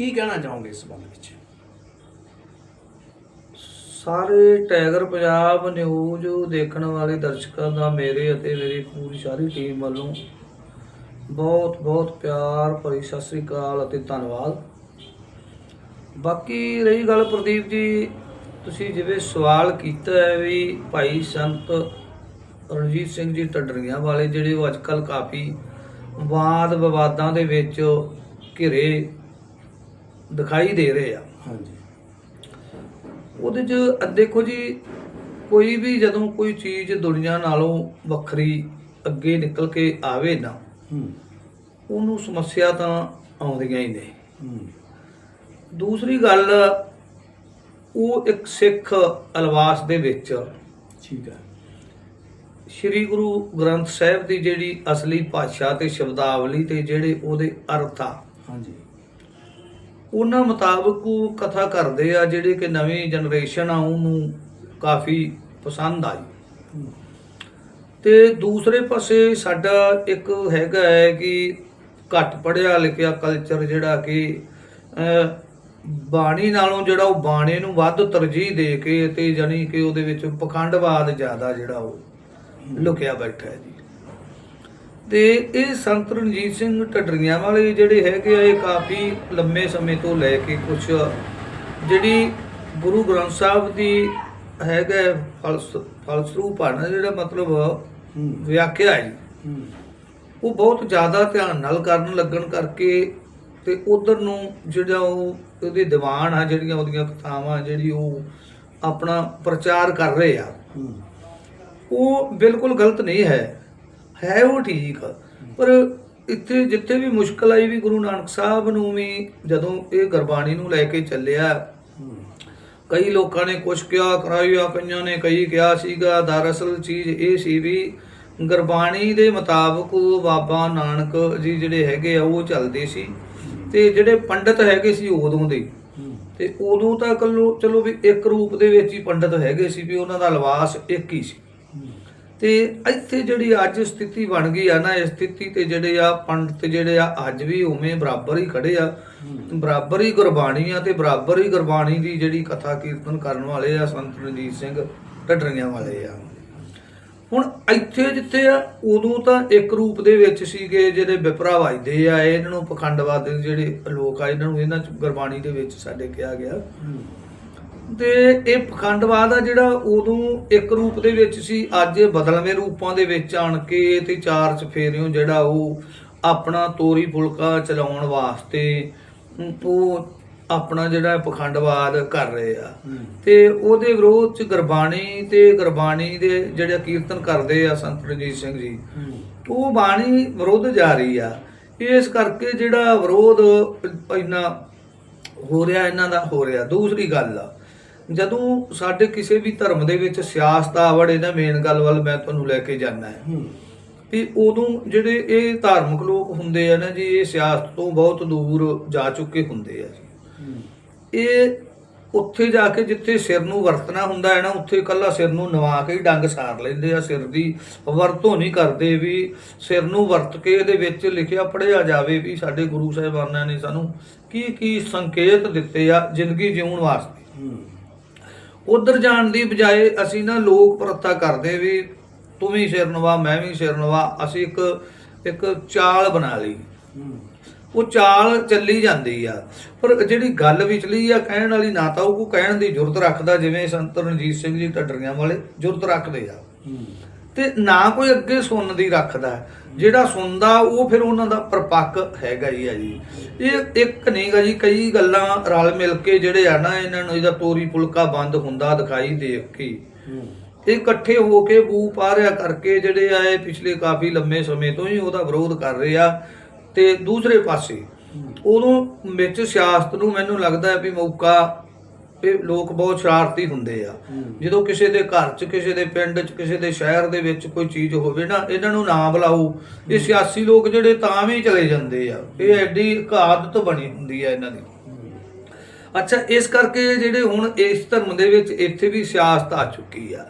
ਕੀ ਕਹਿਣਾ ਚਾਹੋਗੇ ਇਸ ਸੰਬੰਧ ਵਿੱਚ? ਸਾਰੇ ਟਾਈਗਰ ਪੰਜਾਬ ਨਿਊਜ਼ ਦੇਖਣ ਵਾਲੇ ਦਰਸ਼ਕਾਂ ਦਾ ਮੇਰੇ ਅਤੇ ਮੇਰੀ ਪੂਰੀ ਸਾਰੀ ਟੀਮ ਵੱਲੋਂ ਬਹੁਤ ਬਹੁਤ ਪਿਆਰ ਭਰੀ ਸਤਿ ਸ੍ਰੀ ਅਕਾਲ ਅਤੇ ਧੰਨਵਾਦ। ਬਾਕੀ ਰਹੀ ਗੱਲ ਪ੍ਰਦੀਪ ਜੀ, ਤੁਸੀਂ ਜਿਵੇਂ ਸਵਾਲ ਕੀਤਾ ਹੈ ਵੀ ਭਾਈ ਸੰਤ ਰਣਜੀਤ ਸਿੰਘ ਜੀ ਟੱਡਰੀਆਂ ਵਾਲੇ ਜਿਹੜੇ ਉਹ ਅੱਜਕੱਲ ਕਾਫੀ ਵਾਦ ਵਿਵਾਦਾਂ ਦੇ ਵਿੱਚ ਘਿਰੇ ਦਿਖਾਈ ਦੇ ਰਹੇ ਆ। ਹਾਂਜੀ। ਉਹਦੇ 'ਚ ਦੇਖੋ ਜੀ ਕੋਈ ਵੀ ਜਦੋਂ ਕੋਈ ਚੀਜ਼ ਦੁਨੀਆ ਨਾਲੋਂ ਵੱਖਰੀ ਅੱਗੇ ਨਿਕਲ ਕੇ ਆਵੇ ਨਾ ਹੂੰ। ਉਹਨੂੰ ਸਮੱਸਿਆ ਤਾਂ ਆਉਂਦੀਆਂ ਹੀ ਨੇ। ਹੂੰ। ਦੂਸਰੀ ਗੱਲ ਉਹ ਇੱਕ ਸਿੱਖ ਅਲਵਾਸ ਦੇ ਵਿੱਚ ਠੀਕ ਹੈ ਸ੍ਰੀ ਗੁਰੂ ਗ੍ਰੰਥ ਸਾਹਿਬ ਦੀ ਜਿਹੜੀ ਅਸਲੀ ਭਾਸ਼ਾ ਤੇ ਸ਼ਬਦਾਵਲੀ ਤੇ ਜਿਹੜੇ ਉਹਦੇ ਅਰਥ ਆ ਹਾਂਜੀ। ਉਹਨਾਂ ਮੁਤਾਬਕ ਉਹ ਕਥਾ ਕਰਦੇ ਆ ਜਿਹੜੇ ਕਿ ਨਵੀਂ ਜਨਰੇਸ਼ਨ ਆ, ਉਹਨੂੰ ਕਾਫੀ ਪਸੰਦ ਆਈ। ਹੂੰ ਤੇ ਦੂਸਰੇ ਪਾਸੇ ਸਾਡਾ ਇੱਕ ਹੈਗਾ ਹੈ ਕਿ ਘੱਟ ਪੜਿਆ ਲਿਖਿਆ ਕਲਚਰ ਜਿਹੜਾ ਕਿ ਬਾਣੀ ਨਾਲੋਂ ਜਿਹੜਾ ਉਹ ਬਾਣੇ ਨੂੰ ਵੱਧ ਤਰਜੀਹ ਦੇ ਕੇ ਤੇ ਜਾਨੀ ਕਿ ਉਹਦੇ ਵਿੱਚ ਪਖੰਡਵਾਦ ਜ਼ਿਆਦਾ ਜਿਹੜਾ ਉਹ ਲੁਕਿਆ ਬੈਠਾ ਹੈ ਜੀ। ਤੇ ਇਹ ਸੰਤ ਰਣਜੀਤ ਸਿੰਘ ਢੱਡਰੀਆਂ ਵਾਲੇ ਜਿਹੜੇ ਹੈਗੇ ਆ ਇਹ ਕਾਫੀ ਲੰਮੇ ਸਮੇਂ ਤੋਂ ਲੈ ਕੇ ਕੁਝ ਜਿਹੜੀ ਗੁਰੂ ਗ੍ਰੰਥ ਸਾਹਿਬ ਦੀ ਹੈਗਾ ਫਲਸ ਫਲਸਰੂਪ ਆ ਨਾ ਜਿਹੜਾ ਮਤਲਬ ਵਿਆਖਿਆ ਹੈ। ਉਹ ਬਹੁਤ ਜ਼ਿਆਦਾ ਧਿਆਨ ਨਾਲ ਕਰਨ ਲੱਗਣ ਕਰਕੇ ਤੇ ਉਧਰ ਨੂੰ ਜਿਹੜਾ ਉਹ ਉਹਦੇ ਦੀਵਾਨ ਆ ਜਿਹੜੀਆਂ ਉਹਦੀਆਂ ਕਥਾਵਾਂ ਜਿਹੜੀ ਉਹ ਆਪਣਾ ਪ੍ਰਚਾਰ ਕਰ ਰਹੇ ਆ। ਉਹ ਬਿਲਕੁਲ ਗਲਤ ਨਹੀਂ ਹੈ। ਹੈ ਉਹ ਠੀਕ ਆ। ਪਰ ਇੱਥੇ ਜਿੱਥੇ ਵੀ ਮੁਸ਼ਕਲ ਆਈ ਵੀ ਗੁਰੂ ਨਾਨਕ ਸਾਹਿਬ ਨੂੰ ਵੀ ਜਦੋਂ ਇਹ ਗੁਰਬਾਣੀ ਨੂੰ ਲੈ ਕੇ ਚੱਲਿਆ, ਕਈ ਲੋਕਾਂ ਨੇ ਕੁਛ ਕਿਹਾ ਕਰਾਇਆ ਕਈਆਂ ਨੇ, ਕਈ ਕਿਹਾ ਸੀਗਾ, ਦਰਅਸਲ ਚੀਜ਼ ਇਹ ਸੀ ਵੀ ਗੁਰਬਾਣੀ ਦੇ ਮੁਤਾਬਕ ਬਾਬਾ ਨਾਨਕ ਜੀ ਜਿਹੜੇ ਹੈਗੇ ਆ, ਉਹ ਚੱਲਦੇ ਸੀ ਤੇ ਜਿਹੜੇ ਪੰਡਤ ਹੈਗੇ ਸੀ ਉਦੋਂ ਦੇ ਹੂੰ ਤੇ ਉਦੋਂ ਤਾਂ ਕੱਲੋ ਚਲੋ ਵੀ ਇੱਕ ਰੂਪ ਦੇ ਵਿੱਚ ਹੀ ਪੰਡਤ ਹੈਗੇ ਸੀ ਵੀ ਉਹਨਾਂ ਦਾ ਲਿਬਾਸ ਇੱਕ ਹੀ ਸੀ ਤੇ ਇੱਥੇ ਜਿਹੜੀ ਅੱਜ ਸਥਿਤੀ ਬਣ ਗਈ ਆ ਨਾ ਇਸ ਸਥਿਤੀ ਤੇ ਜਿਹੜੇ ਆ ਪੰਡਤ ਜਿਹੜੇ ਆ ਅੱਜ ਵੀ ਉਵੇਂ ਬਰਾਬਰ ਹੀ ਖੜੇ ਆ। ਬਰਾਬਰ ਹੀ ਗੁਰਬਾਣੀ ਆ ਤੇ ਬਰਾਬਰ ਹੀ ਗੁਰਬਾਣੀ ਦੀ ਜਿਹੜੀ ਕਥਾ ਕੀਰਤਨ ਕਰਨ ਵਾਲੇ ਆ ਸੰਤ ਰਣਜੀਤ ਸਿੰਘ ਢੱਡਰੀਆਂ ਵਾਲੇ ਆ। ਹੁਣ ਇੱਥੇ ਜਿੱਥੇ ਆ ਉਦੋਂ ਤਾਂ ਇੱਕ ਰੂਪ ਦੇ ਵਿੱਚ ਸੀਗੇ ਜਿਹੜੇ ਵਿਪਰਾ ਵਜਦੇ ਆ ਇਹਨਾਂ ਨੂੰ ਪਖੰਡਵਾਦ ਦੇ ਜਿਹੜੇ ਲੋਕ ਆ ਇਹਨਾਂ ਨੂੰ ਇਹਨਾਂ ਚ ਗੁਰਬਾਣੀ ਦੇ ਵਿੱਚ ਸਾਡੇ ਕਿਹਾ ਗਿਆ। ਤੇ ਇਹ ਪਖੰਡਵਾਦ ਆ ਜਿਹੜਾ ਉਦੋਂ ਇੱਕ ਰੂਪ ਦੇ ਵਿੱਚ ਸੀ ਅੱਜ ਇਹ ਬਦਲਵੇਂ ਰੂਪਾਂ ਦੇ ਵਿੱਚ ਆਣ ਕੇ ਤੇ ਚਾਰ ਚਫੇਰਿਓਂ ਜਿਹੜਾ ਉਹ ਆਪਣਾ ਤੋਰੀ ਫੁਲਕਾ ਚਲਾਉਣ ਵਾਸਤੇ ਉਹ ਆਪਣਾ ਜਿਹੜਾ ਪਖੰਡਵਾਦ ਕਰ ਰਹੇ ਆ। ਤੇ ਉਹਦੇ ਵਿਰੋਧ ਚ ਗੁਰਬਾਣੀ ਤੇ ਗੁਰਬਾਣੀ ਦੇ ਜਿਹੜੇ ਕੀਰਤਨ ਕਰਦੇ ਆ ਸੰਤ ਰਣਜੀਤ ਸਿੰਘ ਜੀ ਉਹ ਬਾਣੀ ਵਿਰੋਧ ਜਾਰੀ ਆ। ਇਸ ਕਰਕੇ ਜਿਹੜਾ ਵਿਰੋਧ ਇੰਨਾ ਹੋ ਰਿਹਾ ਇਹਨਾਂ ਦਾ ਹੋ ਰਿਹਾ। ਦੂਸਰੀ ਗੱਲ ਆ ਜਦੋਂ ਸਾਡੇ ਕਿਸੇ ਵੀ ਧਰਮ ਦੇ ਵਿੱਚ ਸਿਆਸਤ ਆਵੜੇ ਨਾ ਮੇਨ ਗੱਲ ਵੱਲ ਮੈਂ ਤੁਹਾਨੂੰ ਲੈ ਕੇ ਜਾਣਾ ਹੈ। ਵੀ ਉਦੋਂ ਜਿਹੜੇ ਇਹ ਧਾਰਮਿਕ ਲੋਕ ਹੁੰਦੇ ਆ ਨਾ ਜੀ ਇਹ ਸਿਆਸਤ ਤੋਂ ਬਹੁਤ ਦੂਰ ਜਾ ਚੁੱਕੇ ਹੁੰਦੇ ਆ ਜੀ। ਇਹ ਉੱਥੇ ਜਾ ਕੇ ਜਿੱਥੇ ਸਿਰ ਨੂੰ ਵਰਤਣਾ ਹੁੰਦਾ ਹੈ ਨਾ ਉੱਥੇ ਕੱਲਾ ਸਿਰ ਨੂੰ ਨਵਾ ਕੇ ਹੀ ਡੰਗ ਸਾਰ ਲੈਂਦੇ ਆ ਸਿਰ ਦੀ ਵਰਤੋਂ ਨਹੀਂ ਕਰਦੇ ਵੀ ਸਿਰ ਨੂੰ ਵਰਤ ਕੇ ਇਹਦੇ ਵਿੱਚ ਲਿਖਿਆ ਪੜਿਆ ਜਾਵੇ ਵੀ ਸਾਡੇ ਗੁਰੂ ਸਾਹਿਬਾਨਾਂ ਨੇ ਸਾਨੂੰ ਕੀ ਕੀ ਸੰਕੇਤ ਦਿੱਤੇ ਆ ਜ਼ਿੰਦਗੀ ਜਿਉਣ ਵਾਸਤੇ। ਉਧਰ ਜਾਣ ਦੀ ਬਜਾਏ ਅਸੀਂ ਨਾ ਲੋਕ ਪ੍ਰਥਾ ਕਰਦੇ ਵੀ ਤੂੰ ਵੀ ਸਿਰ ਨਵਾ ਮੈਂ ਵੀ ਸਿਰ ਨਵਾ ਅਸੀਂ ਇੱਕ ਇੱਕ ਚਾਲ ਬਣਾ ਲਈ। ਉਹ ਚਾਲ ਚੱਲੀ ਜਾਂਦੀ ਆ। ਪਰ ਜਿਹੜੀ ਗੱਲ ਵਿਚਲੀ ਆ ਕਹਿਣ ਵਾਲੀ ਨਾ ਤਾਂ ਉਹ ਕੋ ਕਹਿਣ ਦੀ ਜੁਰਤ ਰੱਖਦਾ ਜਿਵੇਂ ਸੰਤ ਰਣਜੀਤ ਸਿੰਘ ਜੀ ਢੱਡਰੀਆਂ ਵਾਲੇ ਜੁਰਤ ਰੱਖਦੇ ਆ। ਤੇ ਨਾ ਕੋਈ ਅੱਗੇ ਸੁਣਨ ਦੀ ਰੱਖਦਾ। ਜਿਹੜਾ ਸੁਣਦਾ ਉਹ ਫਿਰ ਉਹਨਾਂ ਦਾ ਪਰਪੱਕ ਹੈਗਾ ਹੀ ਆ ਜੀ। ਇਹ ਇੱਕ ਨਹੀਂ ਗਾ ਜੀ ਕਈ ਗੱਲਾਂ ਰਲ ਮਿਲ ਕੇ ਜਿਹੜੇ ਆ ਨਾ ਇਹਨਾਂ ਨੂੰ ਇਹਦਾ ਤੋਰੀ ਫੁਲਕਾ ਬੰਦ ਹੁੰਦਾ ਦਿਖਾਈ ਦੇਖ ਕੇ। ਇਹ ਇਕੱਠੇ ਹੋ ਕੇ ਬੂ ਪਾਰਿਆ ਕਰਕੇ ਜਿਹੜੇ ਆ ਇਹ ਪਿਛਲੇ ਕਾਫੀ ਲੰਮੇ ਸਮੇਂ ਤੋਂ ਹੀ ਉਹਦਾ ਵਿਰੋਧ ਕਰ ਰਹੇ ਆ। ਤੇ ਦੂਸਰੇ ਪਾਸੇ ਉਦੋਂ ਵਿੱਚ ਸਿਆਸਤ ਨੂੰ ਮੈਨੂੰ ਲੱਗਦਾ ਹੈ ਵੀ ਮੌਕਾ ਇਹ ਲੋਕ ਬਹੁਤ ਸ਼ਰਾਰਤੀ ਹੁੰਦੇ ਆ। ਜਦੋਂ ਕਿਸੇ ਦੇ ਘਰ 'ਚ ਕਿਸੇ ਦੇ ਪਿੰਡ 'ਚ ਕਿਸੇ ਦੇ ਸ਼ਹਿਰ ਦੇ ਵਿੱਚ ਕੋਈ ਚੀਜ਼ ਹੋਵੇ ਨਾ ਇਹਨਾਂ ਨੂੰ ਨਾ ਬੁਲਾਓ। ਇਹ ਸਿਆਸੀ ਲੋਕ ਜਿਹੜੇ ਤਾਂ ਵੀ ਚਲੇ ਜਾਂਦੇ ਆ। ਇਹ ਐਡੀ ਇੱਕ ਆਦਤ ਬਣੀ ਹੁੰਦੀ ਆ ਇਹਨਾਂ ਦੀ। ਅੱਛਾ ਇਸ ਕਰਕੇ ਜਿਹੜੇ ਹੁਣ ਇਸ ਧਰਮ ਦੇ ਵਿੱਚ ਇੱਥੇ ਵੀ ਸਿਆਸਤ ਆ ਚੁੱਕੀ ਆ।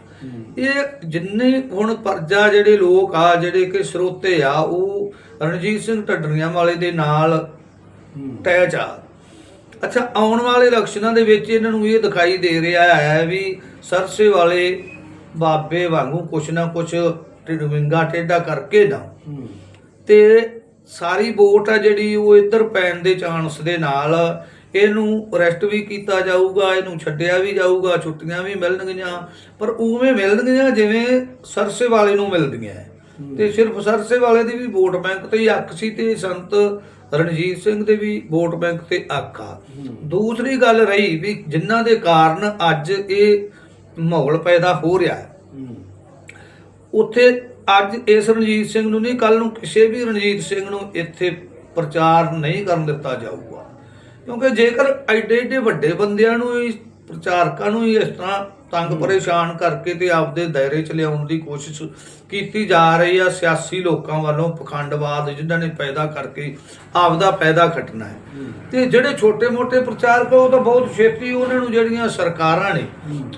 ਇਹ ਜਿੰਨੇ ਹੁਣ ਪਰਜਾ ਜਿਹੜੇ ਲੋਕ ਆ ਜਿਹੜੇ ਕਿ ਸਰੋਤੇ ਆ ਉਹ ਰਣਜੀਤ ਸਿੰਘ ਢੱਡਰੀਆਂ ਵਾਲੇ ਦੇ ਨਾਲ ਟੈਚ ਆ। ਅੱਛਾ ਆਉਣ ਵਾਲੇ ਇਲੈਕਸ਼ਨਾਂ ਦੇ ਵਿੱਚ ਇਹਨਾਂ ਨੂੰ ਇਹ ਦਿਖਾਈ ਦੇ ਰਿਹਾ ਹੈ ਵੀ ਸਰਸੇ ਵਾਲੇ ਬਾਬੇ ਵਾਂਗੂ ਕੁਛ ਨਾ ਕੁਛ ਵਿੰਗਾ ਟੇਡਾ ਕਰਕੇ ਨਾ। ਤੇ ਸਾਰੀ ਵੋਟ ਆ ਜਿਹੜੀ ਉਹ ਇੱਧਰ ਪੈਣ ਦੇ ਚਾਂਸ ਦੇ ਨਾਲ ਇਹਨੂੰ ਅਰੈਸਟ ਵੀ ਕੀਤਾ ਜਾਊਗਾ ਇਹਨੂੰ ਛੱਡਿਆ ਵੀ ਜਾਊਗਾ ਛੁੱਟੀਆਂ ਵੀ ਮਿਲਣਗੀਆਂ ਪਰ ਉਵੇਂ ਮਿਲਣਗੀਆਂ ਜਿਵੇਂ ਸਰਸੇ ਵਾਲੇ ਨੂੰ ਮਿਲਦੀਆਂ। ਤੇ ਸਿਰਫ ਸਰਸੇ ਵਾਲੇ ਦੀ ਵੀ ਵੋਟ ਬੈਂਕ ਤੇ ਹੀ ਅੱਖ ਸੀ ਤੇ ਸੰਤ ਰਣਜੀਤ ਸਿੰਘ ਦੇ ਵੀ ਵੋਟ ਬੈਂਕ ਤੇ ਅੱਖ ਆ। ਦੂਸਰੀ ਗੱਲ ਰਹੀ ਵੀ ਜਿਨ੍ਹਾਂ ਦੇ ਕਾਰਨ ਅੱਜ ਇਹ ਮਾਹੌਲ ਪੈਦਾ ਹੋ ਰਿਹਾ ਹੈ। ਉੱਥੇ ਅੱਜ ਇਸ ਰਣਜੀਤ ਸਿੰਘ ਨੂੰ ਨਹੀਂ ਕੱਲ ਨੂੰ ਕਿਸੇ ਵੀ ਰਣਜੀਤ ਸਿੰਘ ਨੂੰ ਇੱਥੇ ਪ੍ਰਚਾਰ ਨਹੀਂ ਕਰਨ ਦਿੱਤਾ ਜਾਊਗਾ। ਕਿਉਂਕਿ ਜੇਕਰ ਐਡੇ ਐਡੇ ਵੱਡੇ ਬੰਦਿਆਂ ਨੂੰ ਪ੍ਰਚਾਰਕਾਂ ਨੂੰ ਹੀ ਇਸ ਤਰ੍ਹਾਂ ਤੰਗ ਪਰੇਸ਼ਾਨ ਕਰਕੇ ਤੇ ਆਪਦੇ ਦਾਇਰੇ 'ਚ ਲਿਆਉਣ ਦੀ ਕੋਸ਼ਿਸ਼ ਕੀਤੀ ਜਾ ਰਹੀ ਆ ਸਿਆਸੀ ਲੋਕਾਂ ਵੱਲੋਂ ਪਖੰਡਵਾਦ ਜਿਨ੍ਹਾਂ ਨੇ ਪੈਦਾ ਕਰਕੇ ਆਪਦਾ ਫਾਇਦਾ ਖੱਟਣਾ ਹੈ। ਤੇ ਜਿਹੜੇ ਛੋਟੇ-ਮੋਟੇ ਪ੍ਰਚਾਰਕ ਉਹ ਤਾਂ ਬਹੁਤ ਛੇਤੀ ਉਹਨਾਂ ਨੂੰ ਜਿਹੜੀਆਂ ਸਰਕਾਰਾਂ ਨੇ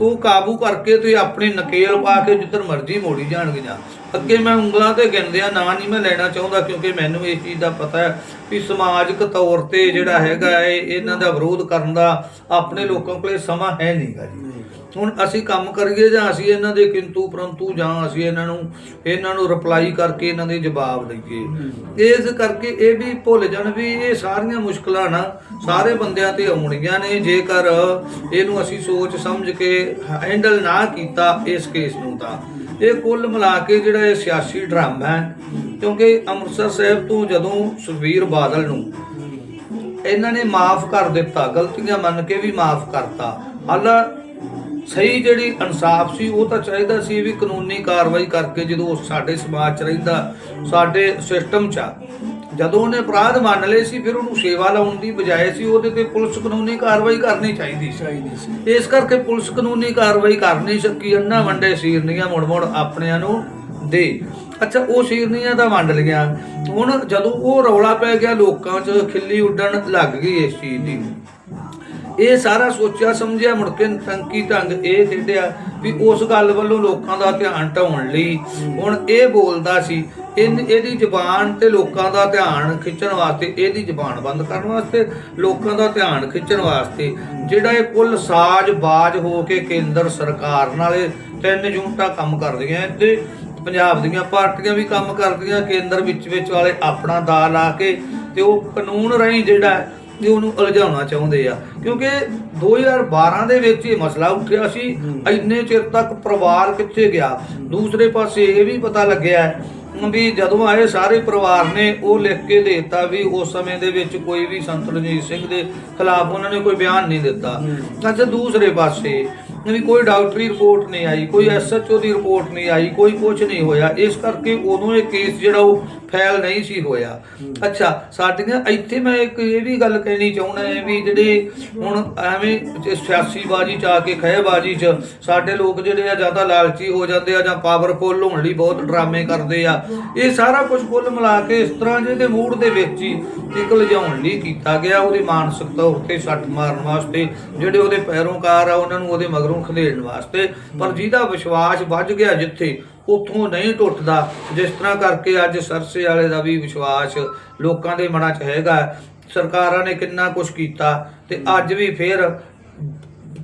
ਉਹ ਕਾਬੂ ਕਰਕੇ ਤੇ ਆਪਣੇ ਨਕੇਲ ਪਾ ਕੇ ਜਿੱਧਰ ਮਰਜ਼ੀ ਮੋੜੀ ਜਾਣਗੀਆਂ। ਅੱਗੇ ਮੈਂ ਉਂਗਲਾਂ ਤੇ ਗਿਣਦਿਆਂ ਨਾਂ ਨਹੀਂ ਮੈਂ ਲੈਣਾ ਚਾਹੁੰਦਾ ਕਿਉਂਕਿ ਮੈਨੂੰ ਇਸ ਚੀਜ਼ ਦਾ ਪਤਾ ਹੈ ਵੀ ਸਮਾਜਿਕ ਤੌਰ ਤੇ ਜਿਹੜਾ ਹੈਗਾ ਹੈ ਇਹਨਾਂ ਦਾ ਵਿਰੋਧ ਕਰਨ ਦਾ ਆਪਣੇ ਲੋਕਾਂ ਕੋਲੇ ਸਮਾਂ ਹੈ ਨਹੀਂਗਾ ਜੀ। ਹੁਣ ਅਸੀਂ ਕੰਮ ਕਰੀਏ ਜਾਂ ਅਸੀਂ ਇਹਨਾਂ ਦੇ ਕਿੰਤੂ ਪਰੰਤੂ ਜਾਂ ਅਸੀਂ ਇਹਨਾਂ ਨੂੰ ਇਹਨਾਂ ਨੂੰ ਰਿਪਲਾਈ ਕਰਕੇ ਇਹਨਾਂ ਦੇ ਜਵਾਬ ਦਈਏ। ਇਸ ਕਰਕੇ ਇਹ ਵੀ ਭੁੱਲ ਜਾਣ ਵੀ ਇਹ ਸਾਰੀਆਂ ਮੁਸ਼ਕਲਾਂ ਨਾ ਸਾਰੇ ਬੰਦਿਆਂ ਤੇ ਆਉਣਗੀਆਂ ਨੇ ਜੇਕਰ ਇਹਨੂੰ ਅਸੀਂ ਸੋਚ ਸਮਝ ਕੇ ਹੈਂਡਲ ਨਾ ਕੀਤਾ ਇਸ ਕੇਸ ਨੂੰ ਤਾਂ। ਇਹ ਕੁੱਲ ਮਿਲਾ ਕੇ ਜਿਹੜਾ ਇਹ ਸਿਆਸੀ ਡਰਾਮਾ ਹੈ ਕਿਉਂਕਿ ਅੰਮ੍ਰਿਤਸਰ ਸਾਹਿਬ ਤੋਂ ਜਦੋਂ ਸੁਖਬੀਰ ਬਾਦਲ ਨੂੰ ਇਹਨਾਂ ਨੇ ਮਾਫ ਕਰ ਦਿੱਤਾ ਗਲਤੀਆਂ ਮੰਨ ਕੇ ਵੀ ਮਾਫ ਕਰਤਾ ਹਾਲਾ ਸਹੀ ਜਿਹੜੀ ਇਨਸਾਫ ਸੀ ਉਹ ਤਾਂ ਚਾਹੀਦਾ ਸੀ ਵੀ ਕਾਨੂੰਨੀ ਕਾਰਵਾਈ ਕਰਕੇ ਜਦੋਂ ਉਹ ਸਾਡੇ ਸਮਾਜ 'ਚ ਰਹਿੰਦਾ ਸਾਡੇ ਸਿਸਟਮ 'ਚ। ਜਦੋਂ ਉਹਨੇ ਅਪਰਾਧ ਮੰਨ ਲਏ ਸੀ ਫਿਰ ਉਹਨੂੰ ਸੇਵਾ ਲਾਉਣ ਦੀ ਬਜਾਏ ਸੀ ਉਹਦੇ ਤੇ ਪੁਲਿਸ ਕਾਨੂੰਨੀ ਕਾਰਵਾਈ ਕਰਨੀ ਚਾਹੀਦੀ ਸੀ। ਚਾਹੀਦੀ ਸੀ। ਇਸ ਕਰਕੇ ਪੁਲਿਸ ਕਾਨੂੰਨੀ ਕਾਰਵਾਈ ਕਰ ਨਹੀਂ ਸਕੀ ਅੰਨਾ ਵੰਡੇ ਸੀਰਨੀਆਂ ਮੁੜ ਮੁੜ ਆਪਣਿਆਂ ਨੂੰ ਦੇ। ਅੱਛਾ ਉਹ ਸੀਰਨੀਆਂ ਤਾਂ ਵੰਡ ਲਈਆਂ। ਹੁਣ ਜਦੋਂ ਉਹ ਰੌਲਾ ਪੈ ਗਿਆ ਲੋਕਾਂ 'ਚ ਖਿੱਲੀ ਉੱਡਣ ਲੱਗ ਗਈ ਇਸ ਚੀਜ਼ ਦੀ। ਇਹ ਸਾਰਾ ਸੋਚਿਆ, ਸਮਝਿਆ, ਮੁੜ ਕੇ ਟੰਕੀ ਢੰਗ ਇਹ ਖੇਡਿਆ ਵੀ ਉਸ ਗੱਲ ਵੱਲੋਂ ਲੋਕਾਂ ਦਾ ਧਿਆਨ ਢਾਉਣ ਲਈ। ਹੁਣ ਇਹ ਬੋਲਦਾ ਸੀ, ਇਨ, ਇਹਦੀ ਜ਼ੁਬਾਨ ਤੇ ਲੋਕਾਂ ਦਾ ਧਿਆਨ ਖਿੱਚਣ ਵਾਸਤੇ, ਇਹਦੀ ਜ਼ੁਬਾਨ ਬੰਦ ਕਰਨ ਵਾਸਤੇ, ਲੋਕਾਂ ਦਾ ਧਿਆਨ ਖਿੱਚਣ ਵਾਸਤੇ। ਜਿਹੜਾ ਇਹ ਕੁੱਲ ਸਾਜ਼ ਬਾਜ ਹੋ ਕੇ ਕੇਂਦਰ ਸਰਕਾਰ ਨਾਲੇ ਤਿੰਨ ਯੂਨਿਟਾਂ ਕੰਮ ਕਰਦੀਆਂ, ਤੇ ਪੰਜਾਬ ਦੀਆਂ ਪਾਰਟੀਆਂ ਵੀ ਕੰਮ ਕਰਦੀਆਂ, ਕੇਂਦਰ ਵਿੱਚ ਵਿੱਚ ਵਾਲੇ ਆਪਣਾ ਦਾ ਲਾ ਕੇ, ਤੇ ਉਹ ਕਾਨੂੰਨ ਰਾਹੀਂ ਜਿਹੜਾ ਵੀ ਉਹਨੂੰ ਉਲਝਾਉਣਾ ਚਾਹੁੰਦੇ ਆ। ਕਿਉਂਕਿ 2012 ਦੇ ਵਿੱਚ ਇਹ ਮਸਲਾ ਉੱਠਿਆ ਸੀ ਇੰਨੇ ਚਿਰ ਤੱਕ ਪਰਿਵਾਰ ਕਿੱਥੇ ਗਿਆ? ਦੂਸਰੇ ਪਾਸੇ ਇਹ ਵੀ ਪਤਾ ਲੱਗਿਆ ਵੀ ਜਦੋਂ ਆਏ ਸਾਰੇ ਪਰਿਵਾਰ ਨੇ ਉਹ ਲਿਖ ਕੇ ਦੇਤਾ ਵੀ ਉਸ ਸਮੇਂ ਦੇ ਵਿੱਚ ਕੋਈ ਵੀ ਸੰਤ ਰਣਜੀਤ ਸਿੰਘ ਦੇ ਖਿਲਾਫ ਉਹਨਾਂ ਨੇ ਕੋਈ ਬਿਆਨ ਨਹੀਂ ਦਿੱਤਾ। ਅੱਛਾ ਦੂਸਰੇ ਪਾਸੇ ਵੀ ਕੋਈ ਡਾਕਟਰੀ ਰਿਪੋਰਟ ਨਹੀਂ ਆਈ ਕੋਈ ਐਸਐਚਓ ਦੀ ਰਿਪੋਰਟ ਨਹੀਂ ਆਈ ਕੋਈ ਕੁਝ ਨਹੀਂ ਹੋਇਆ। ਇਸ ਕਰਕੇ ਉਦੋਂ ਇਹ ਕੇਸ ਜਿਹੜਾ ਉਹ ਫੈਲ ਨਹੀਂ ਸੀ ਹੋਇਆ। ਅੱਛਾ ਸਾਡੀਆਂ ਇੱਥੇ ਮੈਂ ਇੱਕ ਇਹ ਵੀ ਗੱਲ ਕਹਿਣੀ ਚਾਹੁੰਦਾ ਹੈ ਵੀ ਜਿਹੜੇ ਹੁਣ ਐਵੇਂ ਜੇ ਸਿਆਸੀ ਬਾਜੀ ਚ ਆ ਕੇ ਖਹਿਬਾਜੀ ਚ ਸਾਡੇ ਲੋਕ ਜਿਹੜੇ ਆ ਜ਼ਿਆਦਾ ਲਾਲਚੀ ਹੋ ਜਾਂਦੇ ਆ ਜਾਂ ਪਾਵਰਫੁੱਲ ਹੋਣ ਲਈ ਬਹੁਤ ਡਰਾਮੇ ਕਰਦੇ ਆ। ਇਹ ਸਾਰਾ ਕੁਝ ਕੁੱਲ ਮਿਲਾ ਕੇ ਇਸ ਤਰ੍ਹਾਂ ਜਿਹਦੇ ਮੂਡ ਦੇ ਵਿੱਚ ਹੀ ਇੱਕ ਲਿਜਾਉਣ ਲਈ ਕੀਤਾ ਗਿਆ। ਉਹਦੀ ਮਾਨਸਿਕ ਤੌਰ ਤੇ ਸੱਟ ਮਾਰਨ ਵਾਸਤੇ, ਜਿਹੜੇ ਉਹਦੇ ਪੈਰੋਕਾਰ ਆ, ਉਹਨਾਂ ਨੂੰ ਉਹਦੇ ਮਗਰੋਂ ਖਲੇੜਨ ਵਾਸਤੇ। ਪਰ ਜਿਹਦਾ ਵਿਸ਼ਵਾਸ ਵੱਜ ਗਿਆ ਜਿੱਥੇ ਉੱਥੋਂ ਨਹੀਂ ਟੁੱਟਦਾ। ਜਿਸ ਤਰ੍ਹਾਂ ਕਰਕੇ ਅੱਜ ਸਰਸੇ ਵਾਲੇ ਦਾ ਵੀ ਵਿਸ਼ਵਾਸ ਲੋਕਾਂ ਦੇ ਮਨਾਂ 'ਚ ਹੈਗਾ। ਸਰਕਾਰਾਂ ਨੇ ਕਿੰਨਾ ਕੁਝ ਕੀਤਾ ਤੇ ਅੱਜ ਵੀ ਫੇਰ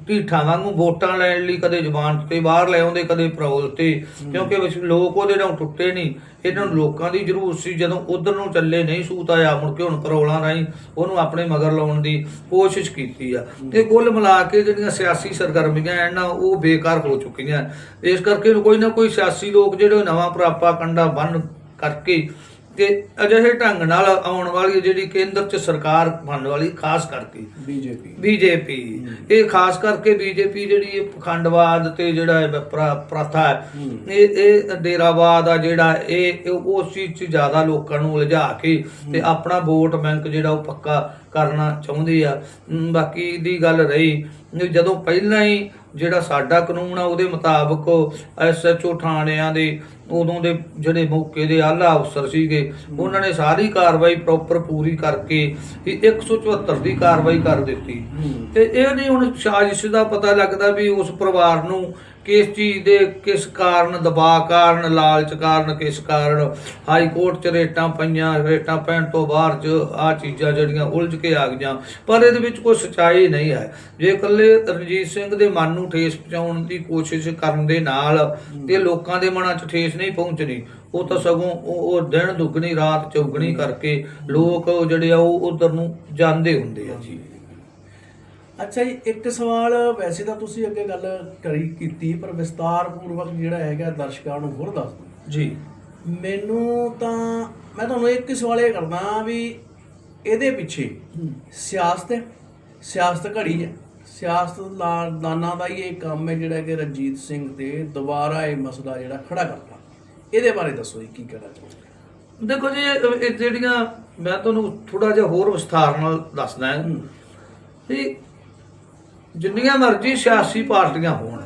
ਢੀਠਾਂ ਵਾਂਗੂ ਵੋਟਾਂ ਲੈਣ ਲਈ ਕਦੇ ਜ਼ੁਬਾਨ ਤੇ ਬਾਹਰ ਲੈ ਆਉਂਦੇ ਕਦੇ ਪਰੋਲ ਤੇ। ਕਿਉਂਕਿ ਲੋਕ ਉਹਦੇ ਨਾਲ ਟੁੱਟੇ ਨਹੀਂ। ਇਹਨਾਂ ਨੂੰ ਲੋਕਾਂ ਦੀ ਜ਼ਰੂਰਤ ਸੀ ਜਦੋਂ ਉਧਰ ਨੂੰ ਚੱਲੇ ਨਹੀਂ ਸੂਤ ਆਇਆ ਮੁੜ ਕੇ ਹੁਣ ਪਰੋਲਾਂ ਰਾਹੀਂ ਉਹਨੂੰ ਆਪਣੇ ਮਗਰ ਲਾਉਣ ਦੀ ਕੋਸ਼ਿਸ਼ ਕੀਤੀ ਆ। ਤੇ ਕੁੱਲ ਮਿਲਾ ਕੇ ਜਿਹੜੀਆਂ ਸਿਆਸੀ ਸਰਗਰਮੀਆਂ ਐ ਨਾ ਉਹ ਬੇਕਾਰ ਹੋ ਚੁੱਕੀਆਂ। ਇਸ ਕਰਕੇ ਕੋਈ ਨਾ ਕੋਈ ਸਿਆਸੀ ਲੋਕ ਜਿਹੜੇ ਨਵਾਂ ਪ੍ਰਾਪਾ ਕੰਡਾ ਬੰਨ ਕਰਕੇ ਤੇ ਅਜਿਹੇ ਢੰਗ ਨਾਲ ਆਉਣ ਵਾਲੀ ਜਿਹੜੀ ਕੇਂਦਰ 'ਚ ਸਰਕਾਰ ਬਣਨ ਵਾਲੀ ਖਾਸ ਕਰਕੇ ਬੀਜੇਪੀ। ਬੀਜੇਪੀ। ਇਹ ਖਾਸ ਕਰਕੇ ਬੀਜੇਪੀ ਜਿਹੜੀ ਇਹ ਪਖੰਡਵਾਦ ਤੇ ਜਿਹੜਾ ਇਹ ਪ੍ਰ- ਪ੍ਰਥਾ ਇਹ ਇਹ ਡੇਰਾਵਾਦ ਆ ਜਿਹੜਾ ਇਹ ਇਹ ਉਸ ਚੀਜ਼ 'ਚ ਜ਼ਿਆਦਾ ਲੋਕਾਂ ਨੂੰ ਉਲਝਾ ਕੇ ਤੇ ਆਪਣਾ ਵੋਟ ਬੈਂਕ ਜਿਹੜਾ ਉਹ ਪੱਕਾ ਕਰਨਾ ਚਾਹੁੰਦੇ ਆ। ਬਾਕੀ ਦੀ ਗੱਲ ਰਹੀ ਜਦੋਂ ਪਹਿਲਾਂ ਹੀ ਜਿਹੜਾ ਸਾਡਾ ਕਾਨੂੰਨ ਆ ਉਹਦੇ ਮੁਤਾਬਕ ਐਸਐਚਓ ਥਾਣਿਆਂ ਦੇ ਉਦੋਂ ਦੇ ਜਿਹੜੇ ਮੌਕੇ ਦੇ ਆਲਾ ਅਫਸਰ ਸੀਗੇ ਉਹਨਾਂ ਨੇ ਸਾਰੀ ਕਾਰਵਾਈ ਪ੍ਰੋਪਰ ਪੂਰੀ ਕਰਕੇ ਇਹ 174 ਦੀ ਕਾਰਵਾਈ ਕਰ ਦਿੱਤੀ। ਤੇ ਇਹ ਨਹੀਂ ਹੁਣ ਸਾਜ਼ਿਸ਼ ਦਾ ਪਤਾ ਲੱਗਦਾ ਵੀ ਉਸ ਪਰਿਵਾਰ ਨੂੰ ਕਿਸ ਚੀਜ਼ ਦੇ ਕਿਸ ਕਾਰਨ ਦਬਾਅ ਕਾਰਨ ਲਾਲਚ ਕਾਰਨ ਕਿਸ ਕਾਰਨ? ਹਾਈ ਕੋਰਟ ਚ ਰੇਟਾਂ ਪਈਆਂ ਰੇਟਾਂ ਪੈਣ ਤੋਂ ਬਾਅਦ ਚ ਆ ਚੀਜ਼ਾਂ ਜਿਹੜੀਆਂ ਉਲਝ ਕੇ ਆ ਗਈਆਂ। ਪਰ ਇਹਦੇ ਵਿੱਚ ਕੋਈ ਸਚਾਈ ਨਹੀਂ ਹੈ। ਜੇ ਇਕੱਲੇ ਰਣਜੀਤ ਸਿੰਘ ਦੇ ਮਨ ਨੂੰ ਠੇਸ ਪਹੁੰਚਾਉਣ ਦੀ ਕੋਸ਼ਿਸ਼ ਕਰਨ ਦੇ ਨਾਲ ਤੇ ਲੋਕਾਂ ਦੇ ਮਨਾਂ 'ਚ ਠੇਸ ਨਹੀਂ ਪਹੁੰਚਣੀ ਉਹ ਤਾਂ ਸਗੋਂ ਉਹ ਦਿਨ ਦੁੱਗਣੀ ਰਾਤ ਚੌਗਣੀ ਕਰਕੇ ਲੋਕ ਜਿਹੜੇ ਆ ਉਹ ਉਧਰ ਨੂੰ ਜਾਂਦੇ ਹੁੰਦੇ ਆ ਜੀ। ਅੱਛਾ ਜੀ ਇੱਕ ਸਵਾਲ ਵੈਸੇ ਤਾਂ ਤੁਸੀਂ ਅੱਗੇ ਗੱਲ ਕਰੀ ਕੀਤੀ ਪਰ ਵਿਸਤਾਰ ਪੂਰਵਕ ਜਿਹੜਾ ਹੈਗਾ ਦਰਸ਼ਕਾਂ ਨੂੰ ਹੋਰ ਦੱਸ ਦਿਓ। ਜੀ। ਮੈਨੂੰ ਤਾਂ ਮੈਂ ਤੁਹਾਨੂੰ ਇੱਕ ਸਵਾਲ ਇਹ ਕਰਦਾ ਵੀ ਇਹਦੇ ਪਿੱਛੇ ਸਿਆਸਤ ਹੈ ਸਿਆਸਤ ਘੜੀ ਹੈ। ਸਿਆਸਤ ਦਾਨਾਂ ਦਾ ਹੀ ਇਹ ਕੰਮ ਹੈ ਜਿਹੜਾ ਕਿ ਰਣਜੀਤ ਸਿੰਘ ਤੇ ਦੁਬਾਰਾ ਇਹ ਮਸਲਾ ਜਿਹੜਾ ਖੜਾ ਕਰਤਾ। ਇਹਦੇ ਬਾਰੇ ਦੱਸੋ ਜੀ ਕੀ ਕਹਿਣਾ ਚਾਹੋਗੇ? ਦੇਖੋ ਜੀ ਇਹ ਜਿਹੜੀਆਂ ਮੈਂ ਤੁਹਾਨੂੰ ਥੋੜਾ ਜਿਹਾ ਹੋਰ ਵਿਸਥਾਰ ਨਾਲ ਦੱਸਦਾ ਹੂੰ। ਵੀ ਜਿੰਨੀਆਂ ਮਰਜ਼ੀ ਸਿਆਸੀ ਪਾਰਟੀਆਂ ਹੋਣ।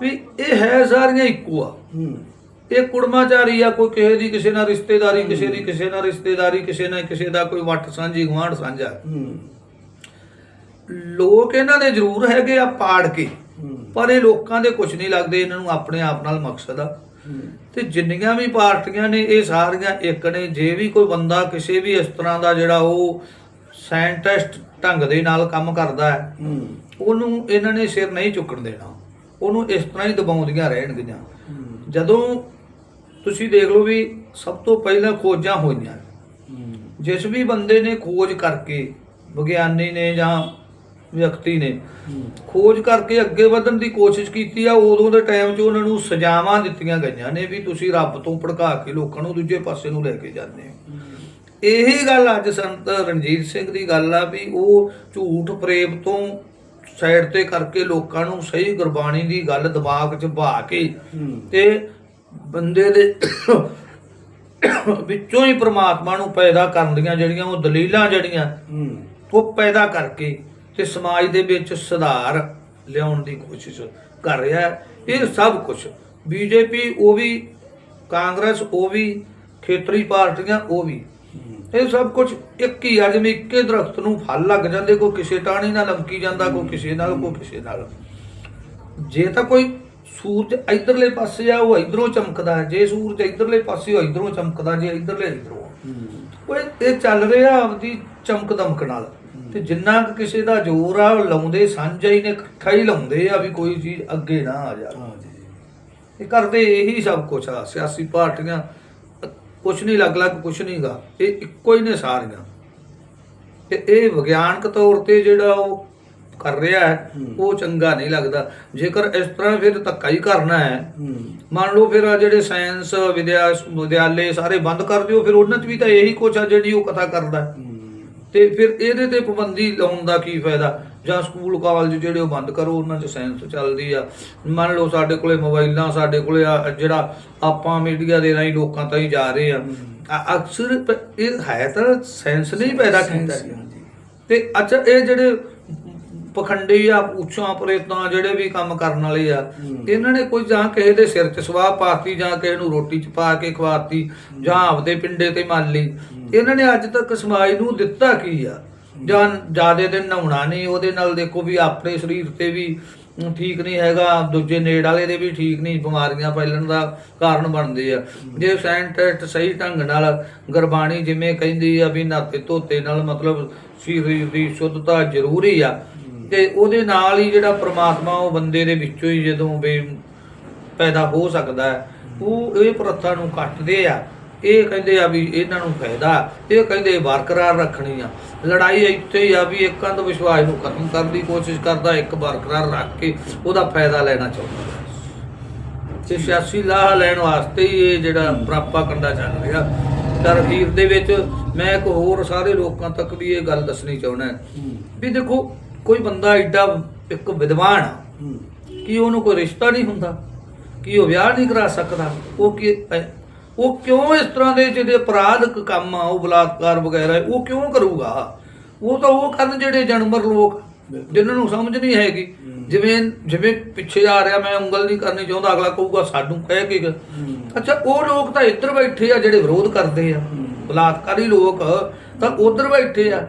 ਵੀ ਇਹ ਹੈ ਸਾਰੀਆਂ ਇੱਕੋ ਆ। ਇਹ ਕੁੜਮਾਚਾਰੀ ਆ ਕੋਈ ਕਿਸੇ ਦੀ ਕਿਸੇ ਨਾਲ ਰਿਸ਼ਤੇਦਾਰੀ ਕਿਸੇ ਦੀ ਕਿਸੇ ਨਾਲ ਰਿਸ਼ਤੇਦਾਰੀ ਕਿਸੇ ਨਾਲ ਕਿਸੇ ਦਾ ਕੋਈ ਵੱਟ ਸਾਂਝੀ ਗੁਆਂਢ ਸਾਂਝਾ। ਲੋਕ ਇਹਨਾਂ ਦੇ ਜ਼ਰੂਰ ਹੈਗੇ ਆ ਪਾੜ ਕੇ ਪਰ ਇਹ ਲੋਕਾਂ ਦੇ ਕੁਝ ਨਹੀਂ ਲੱਗਦੇ ਇਹਨਾਂ ਨੂੰ ਆਪਣੇ ਆਪ ਨਾਲ ਮਕਸਦ ਆ। ਤੇ ਜਿੰਨੀਆਂ ਵੀ ਪਾਰਟੀਆਂ ਨੇ ਇਹ ਸਾਰੀਆਂ ਇੱਕ ਨੇ। ਜੇ ਵੀ ਕੋਈ ਬੰਦਾ ਕਿਸੇ ਵੀ ਇਸ ਤਰ੍ਹਾਂ ਦਾ ਜਿਹੜਾ ਉਹ ਸਾਇੰਟਿਸਟ ਢੰਗ ਦੇ ਨਾਲ ਕੰਮ ਕਰਦਾ ਹੈ। ਉਹਨੂੰ ਇਹਨਾਂ ਨੇ ਸਿਰ ਨਹੀਂ ਚੁੱਕਣ ਦੇਣਾ। ਉਹਨੂੰ ਇਸ ਤਰ੍ਹਾਂ ਹੀ ਦਬਾਉਂਦੀਆਂ ਰਹਿਣਗੀਆਂ। ਜਦੋਂ ਤੁਸੀਂ ਦੇਖ ਲਓ ਵੀ ਸਭ ਤੋਂ ਪਹਿਲਾਂ ਖੋਜਾਂ ਹੋਈਆਂ। ਜਿਸ ਵੀ ਬੰਦੇ ਨੇ ਖੋਜ ਕਰਕੇ ਵਿਗਿਆਨੀ ਨੇ ਜਾਂ ਵਿਅਕਤੀ ਨੇ ਖੋਜ ਕਰਕੇ ਅੱਗੇ ਵਧਣ ਦੀ ਕੋਸ਼ਿਸ਼ ਕੀਤੀ ਆ ਉਦੋਂ ਦੇ ਟਾਈਮ 'ਚ ਉਹਨਾਂ ਨੂੰ ਸਜ਼ਾਵਾਂ ਦਿੱਤੀਆਂ ਗਈਆਂ ਨੇ ਵੀ ਤੁਸੀਂ ਰੱਬ ਤੋਂ ਭੜਕਾ ਕੇ ਲੋਕਾਂ ਨੂੰ ਦੂਜੇ ਪਾਸੇ ਨੂੰ ਲੈ ਕੇ ਜਾਂਦੇ ਹੋ। ਇਹੀ ਗੱਲ ਅੱਜ ਸੰਤ ਰਣਜੀਤ ਸਿੰਘ ਦੀ ਗੱਲ ਆ ਵੀ ਉਹ ਝੂਠ ਪ੍ਰੇਮ ਤੋਂ ਸਾਈਡ ਤੇ ਕਰਕੇ ਲੋਕਾਂ ਨੂੰ ਸਹੀ ਗੁਰਬਾਣੀ ਦੀ ਗੱਲ ਦਿਮਾਗ 'ਚ ਬਹਾ ਕੇ ਤੇ ਬੰਦੇ ਦੇ ਵਿੱਚੋਂ ਹੀ ਪ੍ਰਮਾਤਮਾ ਨੂੰ ਪੈਦਾ ਕਰਨ ਦੀਆਂ ਜਿਹੜੀਆਂ ਉਹ ਦਲੀਲਾਂ ਜਿਹੜੀਆਂ ਉਹ ਪੈਦਾ ਕਰਕੇ ਤੇ ਸਮਾਜ ਦੇ ਵਿੱਚ ਸੁਧਾਰ ਲਿਆਉਣ ਦੀ ਕੋਸ਼ਿਸ਼ ਕਰ ਰਿਹਾ ਹੈ। ਇਹ ਸਭ ਕੁਝ ਬੀਜੇਪੀ ਉਹ ਵੀ ਕਾਂਗਰਸ ਉਹ ਵੀ ਖੇਤਰੀ ਪਾਰਟੀਆਂ ਉਹ ਵੀ। ਇਹ ਸਭ ਕੁਝ ਇੱਕ ਹੀ ਆ ਜਿਵੇਂ ਇੱਕੇ ਦਰਖਤ ਨੂੰ ਫਲ ਲੱਗ ਜਾਂਦੇ ਕੋਈ ਕਿਸੇ ਟਾਣੀ ਨਾਲ ਲਮਕੀ ਜਾਂਦਾ ਕੋਈ ਕਿਸੇ ਨਾਲ ਕੋਈ ਕਿਸੇ ਨਾਲ। ਜੇ ਤਾਂ ਕੋਈ ਸੂਰਜ ਇਧਰਲੇ ਪਾਸੇ ਆ ਉਹ ਇਧਰੋਂ ਚਮਕਦਾ। ਜੇ ਸੂਰਜ ਇਧਰਲੇ ਪਾਸੇ ਉਹ ਇਧਰੋਂ ਚਮਕਦਾ ਜੇ ਇਧਰਲੇ ਇਧਰੋਂ ਉਹ ਇਹ- ਚੱਲ ਰਿਹਾ ਆਪਦੀ ਚਮਕ ਦਮਕ ਨਾਲ। ਤੇ ਜਿੰਨਾ ਕੁ ਕਿਸੇ ਦਾ ਜ਼ੋਰ ਆ ਉਹ ਲਾਉਂਦੇ ਸਾਂਝਾ ਹੀ ਨੇ ਇਕੱਠਾ ਹੀ ਲਾਉਂਦੇ ਆ ਵੀ ਕੋਈ ਚੀਜ਼ ਅੱਗੇ ਨਾ ਆ ਜੀ। ਇਹ ਕਰਦੇ ਇਹੀ ਸਭ ਕੁਛ ਆ ਸਿਆਸੀ ਪਾਰਟੀਆਂ ਕੁਛ ਨਹੀਂ ਲੱਗ ਲੱਗ ਕੁਛ ਨਹੀਂਗਾ। ਇਹ ਇੱਕੋ ਹੀ ਨੇ ਸਾਰੀਆਂ। ਤੇ ਇਹ ਵਿਗਿਆਨਕ ਤੌਰ ਤੇ ਜਿਹੜਾ ਉਹ ਕਰ ਰਿਹਾ ਹੈ। ਉਹ ਚੰਗਾ ਨਹੀਂ ਲੱਗਦਾ। ਜੇਕਰ ਇਸ ਤਰ੍ਹਾਂ ਫਿਰ ਧੱਕਾ ਹੀ ਕਰਨਾ ਹੈ ਮੰਨ ਲਓ ਫਿਰ ਆਹ ਜਿਹੜੇ ਸਾਇੰਸ ਵਿਦਿਆ ਵਿਦਿਆਲੇ ਸਾਰੇ ਬੰਦ ਕਰ ਦਿਓ ਫਿਰ ਉਹਨਾਂ 'ਚ ਵੀ ਤਾਂ ਇਹੀ ਕੁਛ ਆ ਜਿਹੜੀ ਉਹ ਕਥਾ ਕਰਦਾ ਹੈ। ਤੇ ਫਿਰ ਇਹਦੇ ਤੇ ਪਾਬੰਦੀ ਲਾਉਣ ਦਾ ਕੀ ਫਾਇਦਾ? ਜਾਂ ਸਕੂਲ ਕਾਲਜ ਜਿਹੜੇ ਉਹ ਬੰਦ ਕਰੋ ਉਹਨਾਂ 'ਚ ਸਾਇੰਸ ਚੱਲਦੀ ਆ। ਮੰਨ ਲਓ ਸਾਡੇ ਕੋਲੇ ਮੋਬਾਈਲਾਂ ਸਾਡੇ ਕੋਲੇ ਆ ਜਿਹੜਾ ਆਪਾਂ ਮੀਡੀਆ ਦੇ ਰਾਹੀਂ ਲੋਕਾਂ ਤਾਈਂ ਜਾ ਰਹੇ ਆ। ਅਕਸਰ ਇਹ ਹੈ ਤਾਂ ਸਾਇੰਸ ਨੇ ਹੀ ਪੈਦਾ ਕੀਤਾ। ਤੇ ਅੱਛਾ ਇਹ ਜਿਹੜੇ ਪਖੰਡੀ ਆ ਉੱਚਾਂ ਪ੍ਰੇਤਾਂ ਜਿਹੜੇ ਵੀ ਕੰਮ ਕਰਨ ਵਾਲੇ ਆ। ਇਹਨਾਂ ਨੇ ਕੋਈ ਜਾਂ ਕਿਸੇ ਦੇ ਸਿਰ 'ਚ ਸਵਾਹ ਪਾਤੀ ਜਾਂ ਕਿਸੇ ਨੂੰ ਰੋਟੀ 'ਚ ਪਾ ਕੇ ਖਵਾਤੀ ਜਾਂ ਆਪਦੇ ਪਿੰਡੇ ਤੇ ਮੰਨ ਲਈ। ਇਹਨਾਂ ਨੇ ਅੱਜ ਤੱਕ ਸਮਾਜ ਨੂੰ ਦਿੱਤਾ ਕੀ ਆ? ਜਾਂ ਜਿਆਦੇ ਦਿਨ ਨਹਾਉਣਾ ਨਹੀਂ, ਉਹਦੇ ਨਾਲ ਦੇਖੋ ਵੀ ਆਪਣੇ ਸਰੀਰ ਤੇ ਵੀ ਠੀਕ ਨਹੀਂ ਹੈਗਾ, ਦੂਜੇ ਨੇੜ ਵਾਲੇ ਦੇ ਵੀ ਠੀਕ ਨਹੀਂ, ਬਿਮਾਰੀਆਂ ਫੈਲਣ ਦਾ ਕਾਰਨ ਬਣਦੇ ਆ। ਜੇ ਸਾਇੰਟਿਸਟ ਸਹੀ ਢੰਗ ਨਾਲ ਗੁਰਬਾਣੀ ਜਿਵੇਂ ਕਹਿੰਦੀ ਆ ਵੀ ਨਾਤੇ ਧੋਤੇ ਨਾਲ ਮਤਲਬ ਸਰੀਰ ਦੀ ਸ਼ੁੱਧਤਾ ਜ਼ਰੂਰੀ ਆ, ਤੇ ਉਹਦੇ ਨਾਲ ਹੀ ਜਿਹੜਾ ਪ੍ਰਮਾਤਮਾ ਉਹ ਬੰਦੇ ਦੇ ਵਿੱਚੋਂ ਹੀ ਜਦੋਂ ਵੀ ਪੈਦਾ ਹੋ ਸਕਦਾ ਉਹ ਇਹ ਪ੍ਰਥਾ ਨੂੰ ਕੱਟਦੇ ਆ। ਇਹ ਕਹਿੰਦੇ ਆ ਵੀ ਇਹਨਾਂ ਨੂੰ ਫਾਇਦਾ ਇਹ ਕਹਿੰਦੇ ਬਰਕਰਾਰ ਰੱਖਣੀ ਆ। ਲੜਾਈ ਇੱਥੇ ਹੀ ਆ ਵੀ ਇੱਕ ਅੰਧ ਵਿਸ਼ਵਾਸ ਨੂੰ ਖਤਮ ਕਰਨ ਦੀ ਕੋਸ਼ਿਸ਼ ਕਰਦਾ ਇੱਕ ਬਰਕਰਾਰ ਰੱਖ ਕੇ ਉਹਦਾ ਫਾਇਦਾ ਲੈਣਾ ਚਾਹੁੰਦਾ। ਤੇ ਸਿਆਸੀ ਲਾਹ ਲੈਣ ਵਾਸਤੇ ਹੀ ਇਹ ਜਿਹੜਾ ਪ੍ਰਾਪਾ ਕੰਡਾ ਚੱਲ ਰਿਹਾ। ਪਰ ਅਖੀਰ ਦੇ ਵਿੱਚ ਮੈਂ ਇੱਕ ਹੋਰ ਸਾਰੇ ਲੋਕਾਂ ਤੱਕ ਵੀ ਇਹ ਗੱਲ ਦੱਸਣੀ ਚਾਹੁੰਦਾ ਵੀ ਦੇਖੋ ਕੋਈ ਬੰਦਾ ਐਡਾ ਇੱਕ ਵਿਦਵਾਨ ਕੀ ਉਹਨੂੰ ਕੋਈ ਰਿਸ਼ਤਾ ਨਹੀਂ ਹੁੰਦਾ? ਕੀ ਉਹ ਵਿਆਹ ਨਹੀਂ ਕਰਾ ਸਕਦਾ? ਉਹ ਕੀ ਉਹ ਕਿਉਂ ਇਸ ਤਰ੍ਹਾਂ ਦੇ ਜਿਹੜੇ ਅਪਰਾਧਕ ਕੰਮ ਆ ਉਹ ਬਲਾਤਕਾਰ ਵਗੈਰਾ ਉਹ ਕਿਉਂ ਕਰੂਗਾ ਉਹ ਤਾਂ ਉਹ ਕਰਨ ਜਿਹੜੇ ਜਾਨਵਰ ਲੋਕ। ਜਿਨ੍ਹਾਂ ਨੂੰ ਸਮਝ ਨਹੀਂ ਹੈਗੀ। ਜਿਵੇਂ ਜਿਵੇਂ ਪਿੱਛੇ ਆ ਰਿਹਾ ਮੈਂ ਉਂਗਲ ਨਹੀਂ ਕਰਨੀ ਚਾਹੁੰਦਾ ਅਗਲਾ ਕਹੂਗਾ ਸਾਨੂੰ ਕਹਿ ਕੇ ਅੱਛਾ ਉਹ ਲੋਕ ਤਾਂ ਇੱਧਰ ਬੈਠੇ ਆ ਜਿਹੜੇ ਵਿਰੋਧ ਕਰਦੇ ਆ। ਬਲਾਤਕਾਰੀ ਲੋਕ ਤਾਂ ਉਧਰ ਬੈਠੇ ਆ।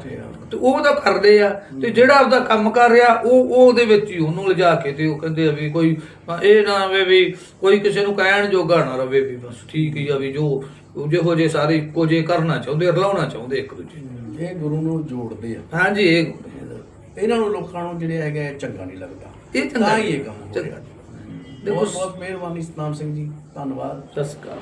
ਤੇ ਉਹ ਤਾਂ ਕਰਦੇ ਆ ਤੇ ਜਿਹੜਾ ਆਪਦਾ ਕੰਮ ਕਰ ਰਿਹਾ ਉਹ ਉਹ ਉਹਦੇ ਵਿੱਚ ਹੀ ਉਹਨੂੰ ਲਿਜਾ ਕੇ ਤੇ ਉਹ ਕਹਿੰਦੇ ਆ ਵੀ ਕੋਈ ਇਹ ਨਾ ਰਵੇ ਵੀ ਕੋਈ ਕਿਸੇ ਨੂੰ ਕਹਿਣ ਜੋਗਾ ਨਾ ਰਵੇ ਵੀ ਬਸ ਠੀਕ ਹੀ ਆ ਵੀ ਜੋ ਜਿਹੋ ਜੇ ਸਾਰੇ ਇੱਕੋ ਜੇ ਕਰਨਾ ਚਾਹੁੰਦੇ ਰਲਾਉਣਾ ਚਾਹੁੰਦੇ ਇੱਕ ਦੂਜੇ ਨੂੰ। ਇਹ ਗੁਰੂ ਨੂੰ ਜੋੜਦੇ ਆ। ਹਾਂਜੀ ਇਹ ਇਹਨਾਂ ਨੂੰ ਲੋਕਾਂ ਨੂੰ ਜਿਹੜੇ ਹੈਗਾ ਚੰਗਾ ਨਹੀਂ ਲੱਗਦਾ। ਇਹ ਚੰਗਾ ਹੀ ਇਹ ਕੰਮ ਦੇਖੋ ਬਹੁਤ ਬਹੁਤ ਮਿਹਰਬਾਨੀ ਸਤਨਾਮ ਸਿੰਘ ਜੀ ਧੰਨਵਾਦ। ਸਤਿ ਸ਼੍ਰੀ ਅਕਾਲ।